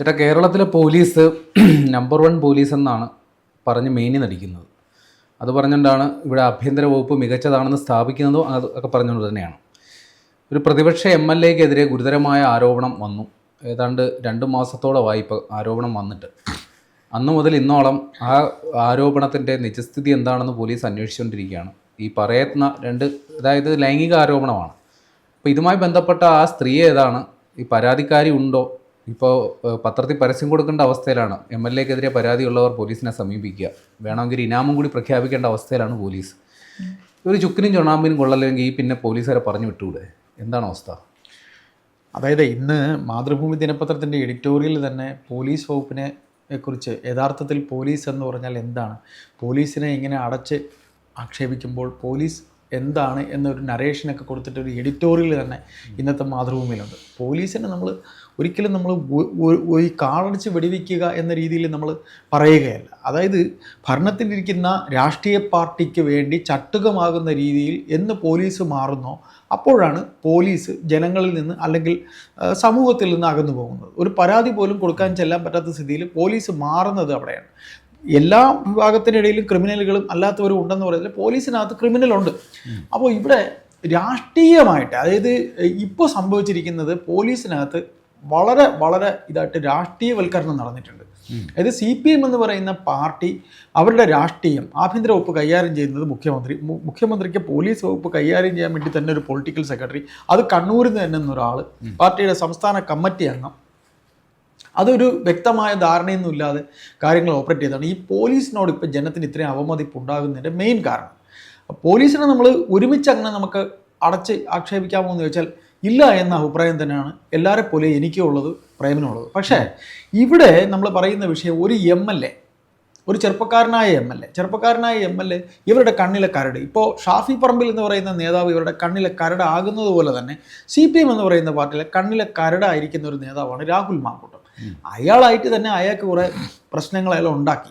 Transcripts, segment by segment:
ചേട്ടാ കേരളത്തിലെ police number one police എന്നാണ് പറഞ്ഞ് മേനി നടിക്കുന്നത്. അത് പറഞ്ഞുകൊണ്ടാണ് ഇവിടെ ആഭ്യന്തര വകുപ്പ് മികച്ചതാണെന്ന് സ്ഥാപിക്കുന്നതും അത് ഒക്കെ പറഞ്ഞുകൊണ്ട് തന്നെയാണ്. ഒരു പ്രതിപക്ഷ എം എൽ എക്കെതിരെ ഗുരുതരമായ ആരോപണം വന്നു. ഏതാണ്ട് രണ്ട് മാസത്തോളമായി ഇപ്പോൾ ആരോപണം വന്നിട്ട്. അന്നു മുതൽ ഇന്നോളം ആ ആരോപണത്തിന്റെ നിജസ്ഥിതി എന്താണെന്ന് പോലീസ് അന്വേഷിച്ചുകൊണ്ടിരിക്കുകയാണ്. ഈ പറയുന്ന രണ്ട് അതായത് ലൈംഗിക ആരോപണമാണ്. അപ്പോൾ ഇതുമായി ബന്ധപ്പെട്ട ആ സ്ത്രീ ഏതാണ്? ഈ പരാതിക്കാരി ഉണ്ടോ? ഇപ്പോൾ പത്രത്തിൽ പരസ്യം കൊടുക്കേണ്ട അവസ്ഥയിലാണ്. എം എൽ എക്കെതിരെ പരാതിയുള്ളവർ പോലീസിനെ സമീപിക്കുക. വേണമെങ്കിൽ ഇനാമും കൂടി പ്രഖ്യാപിക്കേണ്ട അവസ്ഥയിലാണ് പോലീസ്. ഒരു ചുക്കിനും ചുണാമ്പിനും കൊള്ളല്ലെങ്കിൽ ഈ പിന്നെ പോലീസുകാരെ പറഞ്ഞു വിട്ടുകൂടെ എന്താണ് അവസ്ഥ? അതായത് ഇന്ന് മാതൃഭൂമി ദിനപത്രത്തിന്റെ എഡിറ്റോറിയൽ തന്നെ പോലീസ് വകുപ്പിനെ കുറിച്ച് യഥാർത്ഥത്തിൽ പോലീസ് എന്ന് പറഞ്ഞാൽ എന്താണ്? പോലീസിനെ ഇങ്ങനെ അടച്ച് ആക്ഷേപിക്കുമ്പോൾ പോലീസ് എന്താണ് എന്നൊരു നരേഷനൊക്കെ കൊടുത്തിട്ട് ഒരു എഡിറ്റോറിയൽ തന്നെ ഇന്നത്തെ മാതൃഭൂമിയിലുണ്ട്. പോലീസിനെ നമ്മൾ ഒരിക്കലും നമ്മൾ ഈ കാളടിച്ച് വെടിവെക്കുക എന്ന രീതിയിൽ നമ്മൾ പറയുകയല്ല. അതായത് ഭരണത്തിലിരിക്കുന്ന രാഷ്ട്രീയ പാർട്ടിക്ക് വേണ്ടി ചട്ടുകമാകുന്ന രീതിയിൽ എന്ന് പോലീസ് മാറുന്നോ അപ്പോഴാണ് പോലീസ് ജനങ്ങളിൽ നിന്ന് അല്ലെങ്കിൽ സമൂഹത്തിൽ നിന്ന് അകന്നു പോകുന്നത്. ഒരു പരാതി പോലും കൊടുക്കാൻ ചെല്ലാൻ പറ്റാത്ത സ്ഥിതിയിൽ പോലീസ് മാറുന്നത് അവിടെയാണ്. എല്ലാ വിഭാഗത്തിനിടയിലും ക്രിമിനലുകളും അല്ലാത്തവരും ഉണ്ടെന്ന് പറയുന്നത് പോലീസിനകത്ത് ക്രിമിനൽ ഉണ്ട്. അപ്പോൾ ഇവിടെ രാഷ്ട്രീയമായിട്ട് അതായത് ഇപ്പോൾ സംഭവിച്ചിരിക്കുന്നത് പോലീസിനകത്ത് വളരെ വളരെ ഇതായിട്ട് രാഷ്ട്രീയവൽക്കരണം നടന്നിട്ടുണ്ട്. അതായത് സി പി എം എന്ന് പറയുന്ന പാർട്ടി അവരുടെ രാഷ്ട്രീയം ആഭ്യന്തര വകുപ്പ് കൈകാര്യം ചെയ്യുന്നത് മുഖ്യമന്ത്രി മുഖ്യമന്ത്രിക്ക് പോലീസ് വകുപ്പ് കൈകാര്യം ചെയ്യാൻ വേണ്ടി തന്നെ ഒരു പൊളിറ്റിക്കൽ സെക്രട്ടറി അത് കണ്ണൂരിൽ നിന്ന് തന്നെ ഒരാൾ പാർട്ടിയുടെ സംസ്ഥാന കമ്മിറ്റി അംഗം അതൊരു വ്യക്തമായ ധാരണയൊന്നും ഇല്ലാതെ കാര്യങ്ങൾ ഓപ്പറേറ്റ് ചെയ്താണ് ഈ പോലീസിനോട് ഇപ്പോൾ ജനത്തിന് ഇത്രയും അവമതിപ്പ് ഉണ്ടാകുന്നതിന്റെ മെയിൻ കാരണം പോലീസിനെ നമ്മൾ ഒരുമിച്ച് അങ്ങനെ നമുക്ക് അടച്ച് ആക്ഷേപിക്കാമോ എന്ന് ചോദിച്ചാൽ ഇല്ല എന്ന അഭിപ്രായം തന്നെയാണ് എല്ലാവരെ പോലെ എനിക്കുള്ളത് പ്രേമനുള്ളത് പക്ഷേ ഇവിടെ നമ്മൾ പറയുന്ന വിഷയം ഒരു എം എൽ എ ഒരു ചെറുപ്പക്കാരനായ എം എൽ എ ചെറുപ്പക്കാരനായ എം എൽ എ ഇവരുടെ കണ്ണിലെ കരട്. ഇപ്പോൾ ഷാഫി പറമ്പിൽ എന്ന് പറയുന്ന നേതാവ് ഇവരുടെ കണ്ണിലെ കരട് ആകുന്നത് പോലെ തന്നെ സി പി എം എന്ന് പറയുന്ന പാർട്ടിയിലെ കണ്ണിലെ കരടായിരിക്കുന്ന ഒരു നേതാവാണ് രാഹുൽ മാങ്കൂട്ടം. അയാളായിട്ട് തന്നെ അയാൾക്ക് കുറേ പ്രശ്നങ്ങൾ അയാൾ ഉണ്ടാക്കി.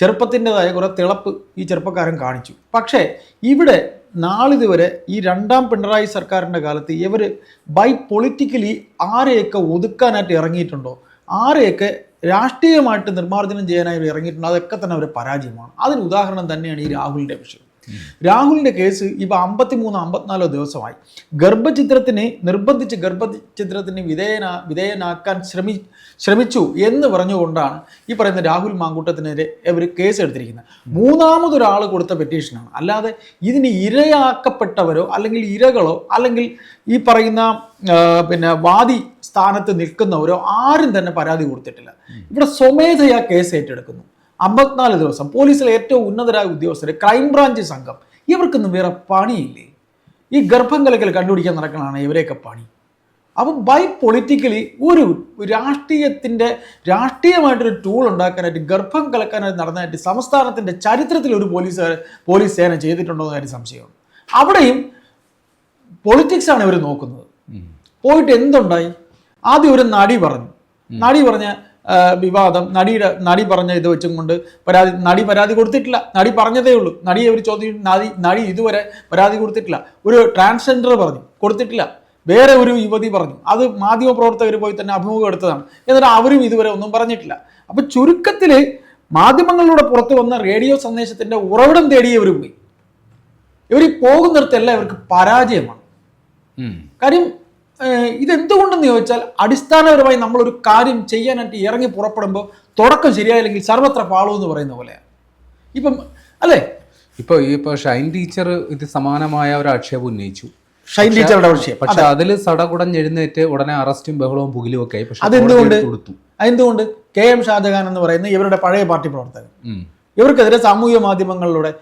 ചെറുപ്പത്തിന്റെതായ കുറേ തിളപ്പ് ഈ ചെറുപ്പക്കാരൻ കാണിച്ചു. പക്ഷേ ഇവിടെ നാളിതുവരെ ഈ രണ്ടാം പിണറായി സർക്കാരിന്റെ കാലത്ത് ഇവർ ബൈ പൊളിറ്റിക്കലി ആരെയൊക്കെ ഒതുക്കാനായിട്ട് ഇറങ്ങിയിട്ടുണ്ടോ? ആരെയൊക്കെ രാഷ്ട്രീയമായിട്ട് നിർമ്മാർജനം ചെയ്യാനായി ഇറങ്ങിയിട്ടുണ്ട്. അതൊക്കെ തന്നെ അവർ പരാജയമാണ്. അതിന് ഉദാഹരണം തന്നെയാണ് ഈ രാഹുലിന്റെ വിഷയം. രാഹുലിന്റെ കേസ് ഇപ്പോൾ അമ്പത്തിമൂന്ന് അമ്പത്തിനാലോ ദിവസമായി. ഗർഭചിത്രത്തിന് നിർബന്ധിച്ച് ഗർഭചിത്രത്തിന് വിധേയനാ വിധേയനാക്കാൻ ശ്രമി ശ്രമിച്ചു എന്ന് പറഞ്ഞുകൊണ്ടാണ് ഈ പറയുന്ന രാഹുൽ മാങ്കൂട്ടത്തിനെതിരെ ഇവർ കേസ് എടുത്തിരിക്കുന്നത് മൂന്നാമതൊരാൾ കൊടുത്ത പെറ്റീഷനാണ്. അല്ലാതെ ഇതിന് ഇരയാക്കപ്പെട്ടവരോ അല്ലെങ്കിൽ ഇരകളോ അല്ലെങ്കിൽ ഈ പറയുന്ന പിന്നെ വാദി സ്ഥാനത്ത് നിൽക്കുന്നവരോ ആരും തന്നെ പരാതി കൊടുത്തിട്ടില്ല. ഇവിടെ സ്വമേധയാ കേസ് ഏറ്റെടുക്കുന്നു. അമ്പത്തിനാല് ദിവസം പോലീസിലെ ഏറ്റവും ഉന്നതരായ ഉദ്യോഗസ്ഥർ ക്രൈംബ്രാഞ്ച് സംഘം. ഇവർക്കൊന്നും വേറെ പണിയില്ലേ? ഈ ഗർഭം കലക്കൽ കണ്ടുപിടിക്കാൻ നടക്കണതാണ് ഇവരെയൊക്കെ പണി. അപ്പം ബൈ പൊളിറ്റിക്കലി ഒരു രാഷ്ട്രീയത്തിന്റെ രാഷ്ട്രീയമായിട്ടൊരു ടൂൾ ഉണ്ടാക്കാനായിട്ട് ഗർഭം കലക്കാനായിട്ട് നടന്നതായിട്ട് സംസ്ഥാനത്തിന്റെ ചരിത്രത്തിൽ ഒരു പോലീസ് പോലീസ് സേന ചെയ്തിട്ടുണ്ടോ എന്ന് കാര്യം സംശയമുണ്ട് അവിടെയും പൊളിറ്റിക്സാണ് ഇവർ നോക്കുന്നത്. പോയിട്ട് എന്തുണ്ടായി? ആദ്യം ഒരു നടി പറഞ്ഞു. നടി പറഞ്ഞ വിവാദം. നടിയുടെ നടി പറഞ്ഞ ഇത് വെച്ചും കൊണ്ട് പരാതി നടി പരാതി കൊടുത്തിട്ടില്ല. നടി പറഞ്ഞതേ ഉള്ളൂ. നടിയെ ഒരു ചോദ്യം നടി നടി ഇതുവരെ പരാതി കൊടുത്തിട്ടില്ല. ഒരു ട്രാൻസ്ജെൻഡർ പറഞ്ഞു കൊടുത്തിട്ടില്ല. വേറെ ഒരു യുവതി പറഞ്ഞു. അത് മാധ്യമ മാധ്യമപ്രവർത്തകർ പോയി തന്നെ അഭിമുഖം എടുത്തതാണ്. എന്നിട്ട് അവരും ഇതുവരെ ഒന്നും പറഞ്ഞിട്ടില്ല. അപ്പൊ ചുരുക്കത്തിൽ മാധ്യമങ്ങളിലൂടെ പുറത്തു വന്ന റേഡിയോ സന്ദേശത്തിന്റെ ഉറവിടം തേടി ഇവർ പോയി. ഇവർ പോകുന്നിടത്തെല്ലാം ഇവർക്ക് പരാജയമാണ്. കാര്യം ഇതെന്തുകൊണ്ടെന്ന് ചോദിച്ചാൽ അടിസ്ഥാനപരമായി നമ്മളൊരു കാര്യം ചെയ്യാനായിട്ട് ഇറങ്ങി പുറപ്പെടുമ്പോൾ തുടക്കം ശരിയായില്ലെങ്കിൽ സർവത്ര പാളൂ എന്ന് പറയുന്ന പോലെയാണ്. ഇപ്പം അല്ലേ? ഇപ്പോൾ ഈ ഇപ്പോൾ ഷൈൻ ടീച്ചർ ഇത് സമാനമായ ഒരു ആക്ഷേപം ഉന്നയിച്ചു. ഷൈൻ ടീച്ചറുടെ വിഷയം പക്ഷെ അതിൽ സടകുടഞ്ഞെഴുന്നേറ്റ് ഉടനെ അറസ്റ്റും ബഹളവും പുകിലും ഒക്കെ ആയി. പക്ഷെ അതെന്തുകൊണ്ട്? കൊടുത്തു. അതെന്തുകൊണ്ട്? കെ എം ഷാജഹാൻ എന്ന് പറയുന്ന ഇവരുടെ പഴയ പാർട്ടി പ്രവർത്തകൻ. ഇവർക്കെതിരെ സാമൂഹ്യ മാധ്യമങ്ങളിലൂടെ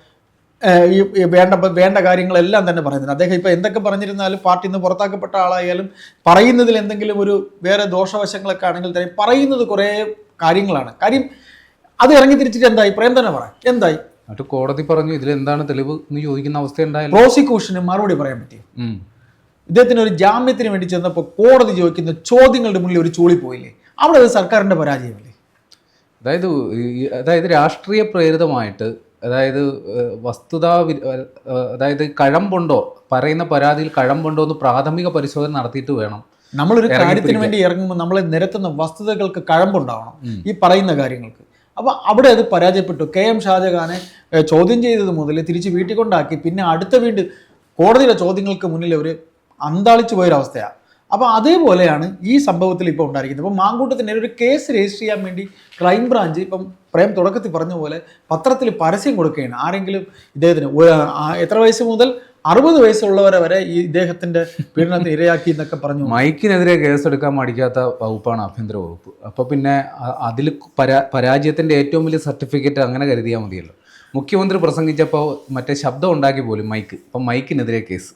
ഈ വേണ്ട വേണ്ട കാര്യങ്ങളെല്ലാം തന്നെ പറയുന്നുണ്ട്. അദ്ദേഹം ഇപ്പോൾ എന്തൊക്കെ പറഞ്ഞിരുന്നാലും പാർട്ടിയിൽ നിന്ന് പുറത്താക്കപ്പെട്ട ആളായാലും പറയുന്നതിൽ എന്തെങ്കിലും ഒരു വേറെ ദോഷവശങ്ങളൊക്കെ ആണെങ്കിൽ തന്നെ പറയുന്നത് കുറേ കാര്യങ്ങളാണ്. കാര്യം അത് ഇറങ്ങി തിരിച്ചിട്ട് എന്തായി? പ്രേം തന്നെ പറ. എന്തായി? എന്നിട്ട് കോടതി പറഞ്ഞു ഇതിൽ എന്താണ് തെളിവ് എന്ന് ചോദിക്കുന്ന അവസ്ഥ ഉണ്ടായാലും പ്രോസിക്യൂഷന് മറുപടി പറയാൻ പറ്റിയോ. ഇദ്ദേഹത്തിന് ഒരു ജാമ്യത്തിന് വേണ്ടി ചെന്നപ്പോൾ കോടതി ചോദിക്കുന്ന ചോദ്യങ്ങളുടെ മുന്നിൽ ഒരു ചൂളി പോയില്ലേ? അവിടെ അത് സർക്കാരിന്റെ പരാജയമല്ലേ? അതായത് അതായത് രാഷ്ട്രീയ പ്രേരിതമായിട്ട് അതായത് വസ്തുതാ അതായത് കഴമ്പുണ്ടോ? പറയുന്ന പരാതിയിൽ കഴമ്പുണ്ടോ എന്ന് പ്രാഥമിക പരിശോധന നടത്തിയിട്ട് വേണം. നമ്മളൊരു കാര്യത്തിന് വേണ്ടി ഇറങ്ങുമ്പോൾ നമ്മളെ നിരത്തുന്ന വസ്തുതകൾക്ക് കഴമ്പുണ്ടാവണം ഈ പറയുന്ന കാര്യങ്ങൾക്ക്. അപ്പോൾ അവിടെ അത് പരാജയപ്പെട്ടു. കെ എം ഷാജഹാനെ ചോദ്യം ചെയ്തത് മുതൽ തിരിച്ച് വീട്ടിൽ കൊണ്ടാക്കി. പിന്നെ അടുത്ത വീണ്ടും കോടതിയിലെ ചോദ്യങ്ങൾക്ക് മുന്നിൽ അവർ അന്താളിച്ചു പോയൊരവസ്ഥയാണ് അപ്പോൾ അതേപോലെയാണ് ഈ സംഭവത്തിൽ ഇപ്പോൾ ഉണ്ടായിരിക്കുന്നത്. അപ്പോൾ മാങ്കൂട്ടത്തിന്റെ ഒരു കേസ് രജിസ്റ്റർ ചെയ്യാൻ വേണ്ടി ക്രൈംബ്രാഞ്ച് ഇപ്പം പ്രേം തുടക്കത്തിൽ പറഞ്ഞ പോലെ പത്രത്തിൽ പരസ്യം കൊടുക്കുകയാണ്. ആരെങ്കിലും ഇദ്ദേഹത്തിന് എത്ര വയസ്സ് മുതൽ അറുപത് വയസ്സുള്ളവരെ വരെ ഈ ഇദ്ദേഹത്തിന്റെ പീഡനത്തിന് ഇരയാക്കി എന്നൊക്കെ പറഞ്ഞു. മൈക്കിനെതിരെ കേസെടുക്കാൻ മടിക്കാത്ത വകുപ്പാണ് ആഭ്യന്തര വകുപ്പ്. അപ്പോൾ പിന്നെ അതിൽ പരാ പരാജയത്തിന്റെ ഏറ്റവും വലിയ സർട്ടിഫിക്കറ്റ് അങ്ങനെ കരുതിയാൽ മതിയല്ലോ. മുഖ്യമന്ത്രി പ്രസംഗിച്ചപ്പോൾ മറ്റേ ശബ്ദം ഉണ്ടാക്കി പോലും മൈക്ക്. അപ്പം മൈക്കിനെതിരെ കേസ്.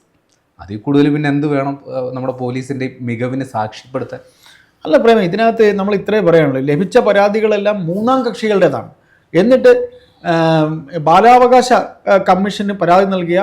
അതിൽ കൂടുതൽ പിന്നെ എന്ത് വേണം നമ്മുടെ പോലീസിന്റെ മികവിനെ സാക്ഷ്യപ്പെടുത്താൻ? അല്ല പ്രേമ ഇതിനകത്ത് നമ്മൾ ഇത്രേ പറയാനുള്ളൂ. ലഭിച്ച പരാതികളെല്ലാം മൂന്നാം കക്ഷികളുടേതാണ്. എന്നിട്ട് ബാലാവകാശ കമ്മീഷന് പരാതി നൽകിയ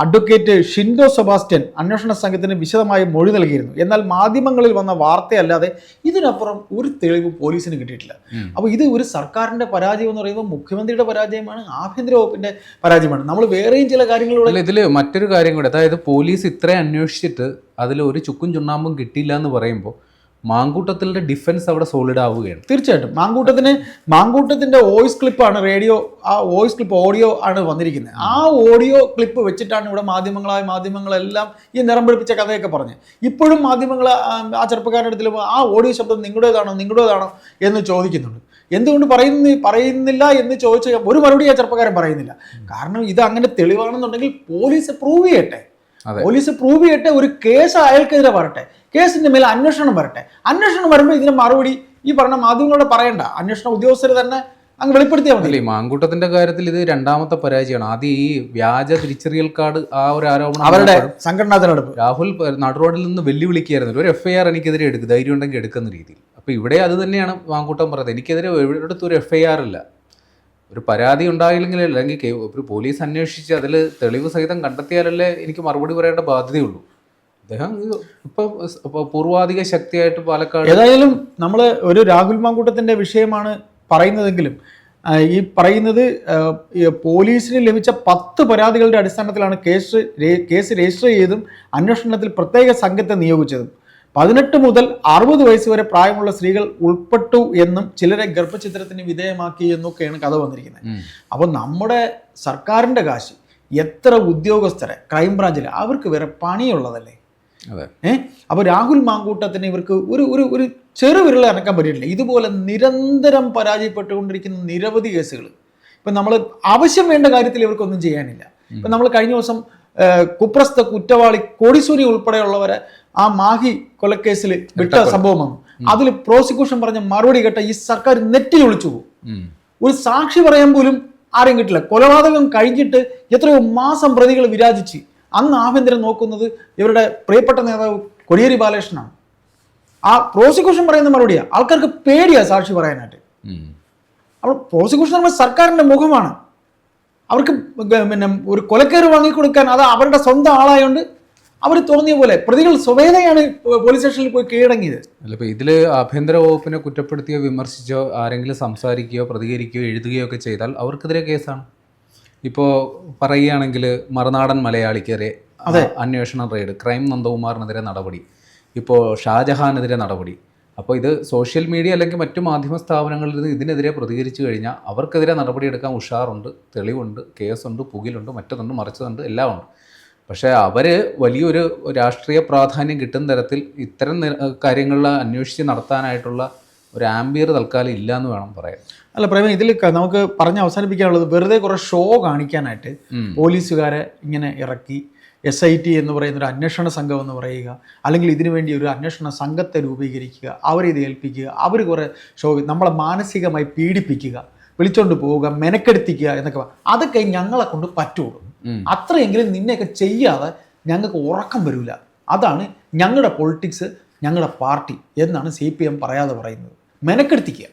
അഡ്വക്കേറ്റ് ഷിൻഡോ സെബാസ്റ്റ്യൻ അന്വേഷണ സംഘത്തിന് വിശദമായ മൊഴി നൽകിയിരുന്നു. എന്നാൽ മാധ്യമങ്ങളിൽ വന്ന വാർത്തയല്ലാതെ ഇതിനപ്പുറം ഒരു തെളിവ് പോലീസിന് കിട്ടിയിട്ടില്ല. അപ്പോൾ ഇത് ഒരു സർക്കാരിന്റെ പരാജയം എന്ന് പറയുമ്പോൾ മുഖ്യമന്ത്രിയുടെ പരാജയമാണ് ആഭ്യന്തര വകുപ്പിന്റെ പരാജയമാണ്. നമ്മൾ വേറെയും ചില കാര്യങ്ങളുള്ള ഇതിൽ മറ്റൊരു കാര്യം കൂടെ അതായത് പോലീസ് ഇത്രയും അന്വേഷിച്ചിട്ട് അതിൽ ഒരു ചുക്കും ചുണ്ണാമ്പും കിട്ടിയില്ല എന്ന് പറയുമ്പോൾ മാങ്കൂട്ടത്തിന്റെ ഡിഫൻസ് അവിടെ സോളിഡ് ആവുകയാണ്. തീർച്ചയായിട്ടും. മാങ്കൂട്ടത്തിന് മാങ്കൂട്ടത്തിന്റെ വോയിസ് ക്ലിപ്പാണ് റേഡിയോ ആ വോയിസ് ക്ലിപ്പ് ഓഡിയോ ആണ് വന്നിരിക്കുന്നത്. ആ ഓഡിയോ ക്ലിപ്പ് വെച്ചിട്ടാണ് ഇവിടെ മാധ്യമങ്ങളായ മാധ്യമങ്ങളെല്ലാം ഈ നിറം പിടിപ്പിച്ച കഥയൊക്കെ പറഞ്ഞ് ഇപ്പോഴും മാധ്യമങ്ങൾ ആ ചെറുപ്പക്കാരുടെ അടുത്തിൽ ആ ഓഡിയോ ശബ്ദം നിങ്ങളുടേതാണോ നിങ്ങളുടേതാണോ എന്ന് ചോദിക്കുന്നുണ്ട്. എന്തുകൊണ്ട് പറയുന്ന പറയുന്നില്ല എന്ന് ചോദിച്ച ഒരു മറുപടി ആ ചെറുപ്പക്കാരൻ പറയുന്നില്ല. കാരണം ഇത് അങ്ങനെ തെളിവാണെന്നുണ്ടെങ്കിൽ പോലീസ് പ്രൂവ് ചെയ്യട്ടെ. പോലീസ് പ്രൂവ് ചെയ്യട്ടെ ഒരു കേസ് അയാൾക്കെതിരെ വരട്ടെ. കേസിന്റെ മേലെ അന്വേഷണം വരട്ടെ. അന്വേഷണം വരുമ്പോൾ ഇതിന് മറുപടി ഈ പറഞ്ഞ മാധ്യമങ്ങളോട് പറയണ്ട. അന്വേഷണ ഉദ്യോഗസ്ഥർ തന്നെ അങ്ങ് വെളിപ്പെടുത്തിയാൽ മതി. മാങ്കൂട്ടത്തിന്റെ കാര്യത്തിൽ ഇത് രണ്ടാമത്തെ പരാജയമാണ്. ആദ്യം ഈ വ്യാജ തിരിച്ചറിയൽ കാർഡ് ആ ഒരു ആരോപണം അവരുടെ സംഘടനാ തെരഞ്ഞെടുപ്പ്. രാഹുൽ നടുറോഡിൽ നിന്ന് വെല്ലുവിളിക്കുകയായിരുന്നു. ഒരു എഫ് ഐ ആർ എനിക്കെതിരെ എടുക്കും ധൈര്യം ഉണ്ടെങ്കിൽ എടുക്കുന്ന രീതിയിൽ. അപ്പോൾ ഇവിടെ അത് തന്നെയാണ് മാങ്കൂട്ടം പറയുന്നത് എനിക്കെതിരെ എവിടെടുത്ത് ഒരു എഫ് ഐ ആർ ഇല്ല. ഒരു പരാതി ഉണ്ടായില്ലെങ്കിൽ അല്ലെങ്കിൽ ഒരു പോലീസ് അന്വേഷിച്ച് അതിൽ തെളിവ് സഹിതം കണ്ടെത്തിയാലല്ലേ എനിക്ക് മറുപടി പറയേണ്ട ബാധ്യതയുള്ളൂ. അദ്ദേഹം ഇപ്പൊ പൂർവാധിക ശക്തിയായിട്ട് പാലക്കാട് ഏതായാലും നമ്മൾ ഒരു രാഹുൽ മാങ്കൂട്ടത്തിന്റെ വിഷയമാണ് പറയുന്നതെങ്കിലും ഈ പറയുന്നത് പോലീസിന് ലഭിച്ച പത്ത് പരാതികളുടെ അടിസ്ഥാനത്തിലാണ് കേസ് കേസ് രജിസ്റ്റർ ചെയ്തും അന്വേഷണത്തിൽ പ്രത്യേക സംഘത്തെ നിയോഗിച്ചതും. പതിനെട്ട് മുതൽ അറുപത് വയസ്സ് വരെ പ്രായമുള്ള സ്ത്രീകൾ ഉൾപ്പെട്ടു എന്നും ചിലരെ ഗർഭചിത്രത്തിന് വിധേയമാക്കി എന്നൊക്കെയാണ് കഥ വന്നിരിക്കുന്നത്. അപ്പോൾ നമ്മുടെ സർക്കാരിന്റെ കാശ് എത്ര ഉദ്യോഗസ്ഥരെ ക്രൈംബ്രാഞ്ചിൽ അവർക്ക് വേറെ പണിയുള്ളതല്ലേ? ഏഹ് അപ്പോൾ രാഹുൽ മാങ്കൂട്ടത്തിന് ഇവർക്ക് ഒരു ഒരു ഒരു ചെറുവിരൽ അനക്കാൻ പറ്റിയിട്ടില്ല. ഇതുപോലെ നിരന്തരം പരാജയപ്പെട്ടുകൊണ്ടിരിക്കുന്ന നിരവധി കേസുകൾ ഇപ്പം നമ്മൾ ആവശ്യം വേണ്ട കാര്യത്തിൽ ഇവർക്കൊന്നും ചെയ്യാനില്ല. ഇപ്പം നമ്മൾ കഴിഞ്ഞ ദിവസം കുപ്രസ്ഥ കുപ്രസ്ത കുറ്റവാളി കോടിസൂരി ഉൾപ്പെടെയുള്ളവരെ ആ മാഹി കൊലക്കേസിൽ വിട്ട സംഭവമാണ്. അതിൽ പ്രോസിക്യൂഷൻ പറഞ്ഞ മറുപടി കേട്ട ഈ സർക്കാർ നെറ്റിൽ ഒളിച്ചു പോകും ഒരു സാക്ഷി പറയാൻ പോലും ആരെയും കിട്ടില്ല. കൊലപാതകം കഴിഞ്ഞിട്ട് എത്രയോ മാസം പ്രതികൾ വിരാജിച്ച്. അന്ന് ആഭ്യന്തരം നോക്കുന്നത് ഇവരുടെ പ്രിയപ്പെട്ട നേതാവ് കൊടിയേരി ബാലകൃഷ്ണനാണ്. ആ പ്രോസിക്യൂഷൻ പറയുന്ന മറുപടിയാ. ആൾക്കാർക്ക് പേടിയാ സാക്ഷി പറയാനായിട്ട്. അപ്പോൾ പ്രോസിക്യൂഷൻ നമ്മുടെ സർക്കാരിന്റെ മുഖമാണ്. അവർക്ക് പിന്നെ ഒരു കൊലക്കേറ് വാങ്ങിക്കൊടുക്കാൻ അത് അവരുടെ സ്വന്തം ആളായതുകൊണ്ട് അവർ തോന്നിയ പോലെ പ്രതികൾ സ്വമേധയാണ് പോലീസ് സ്റ്റേഷനിൽ പോയി കീഴടങ്ങിയത്. അല്ല ഇപ്പൊ ഇതിൽ ആഭ്യന്തര വകുപ്പിനെ കുറ്റപ്പെടുത്തിയോ വിമർശിച്ചോ ആരെങ്കിലും സംസാരിക്കുകയോ പ്രതികരിക്കുകയോ എഴുതുകയോ ഒക്കെ ചെയ്താൽ അവർക്കെതിരെ കേസാണ്. ഇപ്പോൾ പറയുകയാണെങ്കിൽ മറുനാടൻ മലയാളിക്കെതിരെ അന്വേഷണം റെയ്ഡ് ക്രൈം നന്ദകുമാറിനെതിരെ നടപടി ഇപ്പോൾ ഷാജഹാനെതിരെ നടപടി. അപ്പോൾ ഇത് സോഷ്യൽ മീഡിയ അല്ലെങ്കിൽ മറ്റു മാധ്യമ സ്ഥാപനങ്ങളിൽ നിന്ന് ഇതിനെതിരെ പ്രതികരിച്ചു കഴിഞ്ഞാൽ അവർക്കെതിരെ നടപടിയെടുക്കാൻ ഉഷാറുണ്ട് തെളിവുണ്ട് കേസുണ്ട് പുകിലുണ്ട് മറ്റതുണ്ട് മറിച്ചതുണ്ട് എല്ലാം ഉണ്ട് പക്ഷേ അവർ വലിയൊരു രാഷ്ട്രീയ പ്രാധാന്യം കിട്ടുന്ന തരത്തിൽ ഇത്തരം കാര്യങ്ങളിൽ അന്വേഷിച്ച് നടത്താനായിട്ടുള്ള ഒരു ആംബിയർ തൽക്കാലം ഇല്ല എന്ന് വേണം പറയാൻ അല്ല പ്രേമ ഇതിൽ നമുക്ക് പറഞ്ഞ് അവസാനിപ്പിക്കാനുള്ളത് വെറുതെ കുറെ ഷോ കാണിക്കാനായിട്ട്. പോലീസുകാരെ ഇങ്ങനെ ഇറക്കി എസ് ഐ ടി എന്ന് പറയുന്ന ഒരു അന്വേഷണ സംഘം എന്ന് പറയുക അല്ലെങ്കിൽ ഇതിനു വേണ്ടി ഒരു അന്വേഷണ സംഘത്തെ രൂപീകരിക്കുക അവരെ ഇത് ഏൽപ്പിക്കുക അവർ കുറേ ഷോ നമ്മളെ മാനസികമായി പീഡിപ്പിക്കുക വിളിച്ചോണ്ട് പോവുക മെനക്കെടുത്തിക്കുക എന്നൊക്കെ അതൊക്കെ ഞങ്ങളെ കൊണ്ട് പറ്റുള്ളൂ. അത്രയെങ്കിലും നിന്നെയൊക്കെ ചെയ്യാതെ ഞങ്ങൾക്ക് ഉറക്കം വരില്ല അതാണ് ഞങ്ങളുടെ പൊളിറ്റിക്സ് ഞങ്ങളുടെ പാർട്ടി എന്നാണ് സി പി എം പറയാതെ പറയുന്നത്. മെനക്കെടുത്തിക്കുക.